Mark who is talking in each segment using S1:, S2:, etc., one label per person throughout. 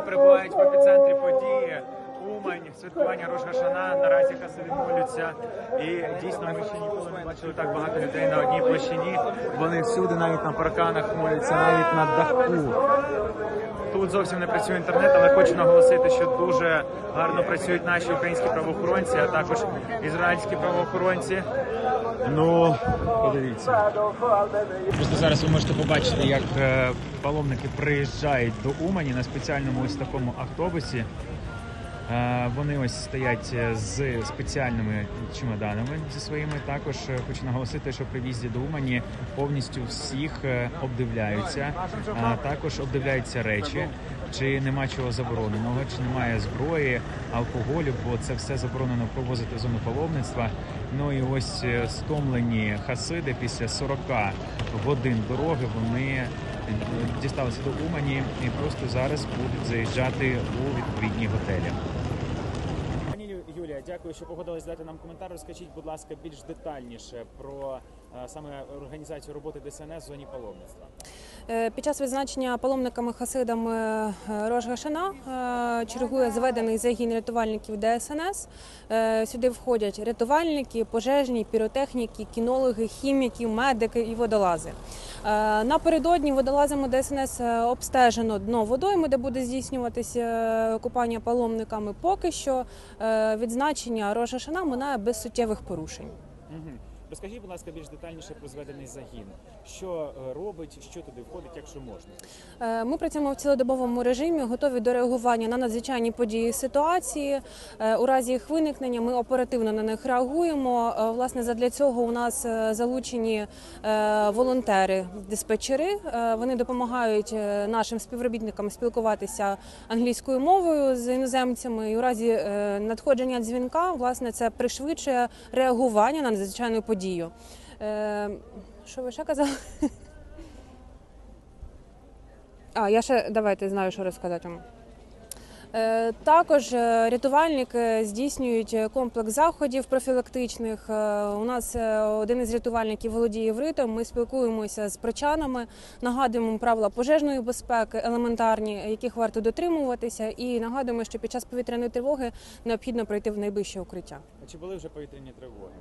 S1: перебувають в епіцентрі події. Умань, святкування Рожгашана, наразі хаси відмолюються. І дійсно ми ще ніколи не бачили так багато людей на одній площині. Вони всюди, навіть на парканах, моляться, навіть на даху. Тут зовсім не працює інтернет, але хочу наголосити, що дуже гарно працюють наші українські правоохоронці, а також ізраїльські правоохоронці. Ну, подивіться. Просто зараз ви можете побачити, як е, паломники приїжджають до Умані на спеціальному ось такому автобусі. Е, Вони ось стоять е, з спеціальними чемоданами зі своїми. Також е, хочу наголосити, що при в'їзді до Умані повністю всіх обдивляються. А також обдивляються речі, чи нема чого забороненого, чи немає зброї, алкоголю, бо це все заборонено провозити в зону паломництва. Ну і ось стомлені хасиди після 40 годин дороги вони дісталися до Умані і просто зараз будуть заїжджати у відповідні готелі. Дякую, що погодились дати нам коментар. Розкажіть, будь ласка, більш детальніше про е, саме організацію роботи ДСНС в зоні паломництва.
S2: Е, Під час відзначення паломниками хасидами е, Рож Гашана чергує зведений загін рятувальників ДСНС. Сюди входять рятувальники, пожежні, піротехніки, кінологи, хіміки, медики і водолази. Е, Напередодні водолазами ДСНС е, обстежено дно водойми, де буде здійснюватися е, купання паломниками. Поки що відзначення рожа Гашана минає без суттєвих порушень.
S1: Розкажіть, будь ласка, більш детальніше про зведений загін. Що е, робить, що туди входить, якщо можна?
S2: Е, Ми працюємо в цілодобовому режимі, готові до реагування на надзвичайні події ситуації. Е, У разі їх виникнення ми оперативно на них реагуємо. Власне, задля цього у нас залучені волонтери, диспетчери. Вони допомагають нашим співробітникам спілкуватися англійською мовою з іноземцями. І у разі надходження дзвінка, власне, це пришвидшує реагування на надзвичайну подію. Е, Що ви ще казали? А, я ще давайте знаю, що розказати вам. Е, Також е, рятувальники здійснюють комплекс заходів профілактичних. Е, У нас один із рятувальників володіє євритом. Ми спілкуємося з прочанами, нагадуємо правила пожежної безпеки, елементарні, яких варто дотримуватися, і нагадуємо, що під час повітряної тривоги необхідно пройти в найближче укриття.
S1: Чи були вже повітряні тривоги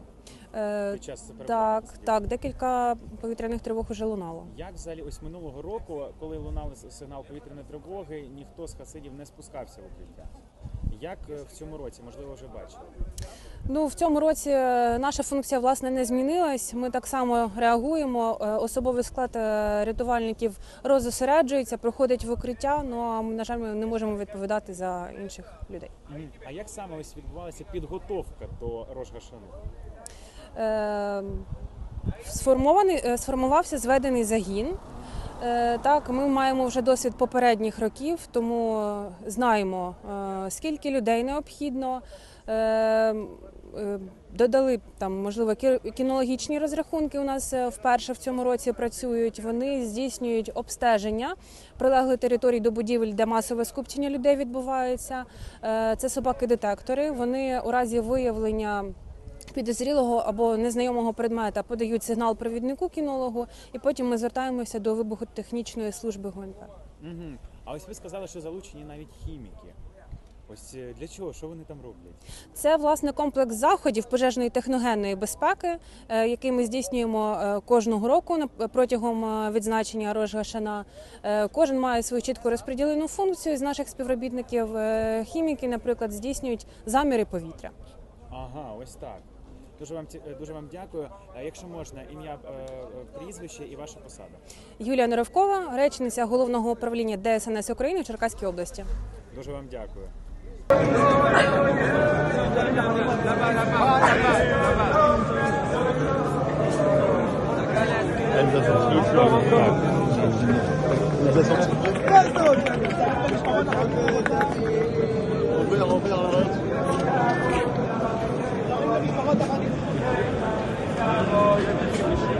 S2: Е,
S1: під час
S2: Так, так, декілька повітряних тривог уже лунало.
S1: Як взагалі ось минулого року, коли лунав сигнал повітряної тривоги, ніхто з хасидів не спускався в укриття? Як е, в цьому році, можливо, вже бачили?
S2: Ну в цьому році е, наша функція власне не змінилась. Ми так само реагуємо. Е, Особовий склад е, рятувальників розосереджується, проходить в укриття. Ну а на жаль, ми не можемо відповідати за інших людей.
S1: А як саме ось відбувалася підготовка до Рожгашану?
S2: Е, Сформований сформувався зведений загін. Е, Так, ми маємо вже досвід попередніх років, тому е, знаємо, е, скільки людей необхідно. Додали там, можливо, кі- кінологічні розрахунки. У нас вперше в цьому році працюють. Вони здійснюють обстеження прилеглої території до будівель, де масове скупчення людей відбувається. Це собаки-детектори. Вони у разі виявлення підозрілого або незнайомого предмета подають сигнал провіднику кінологу, і потім ми звертаємося до вибухотехнічної служби ГУНП.
S1: Угу. А ось ви сказали, що залучені навіть хіміки. Ось е, для чого? Що вони там роблять?
S2: Це власне комплекс заходів пожежної техногенної безпеки, е, який ми здійснюємо е, кожного року протягом відзначення Рожгашана. Кожен має свою чітко розподілену функцію з наших співробітників. Хіміки, наприклад, здійснюють заміри повітря.
S1: Ага, ось так. Дуже вам е, дуже вам дякую. Якщо можна, ім'я е, е, прізвище і ваша посада.
S2: Юлія Норовкова, речниця головного управління ДСНС України в Черкаській області.
S1: Дуже вам дякую.
S3: Ende vom Spiel.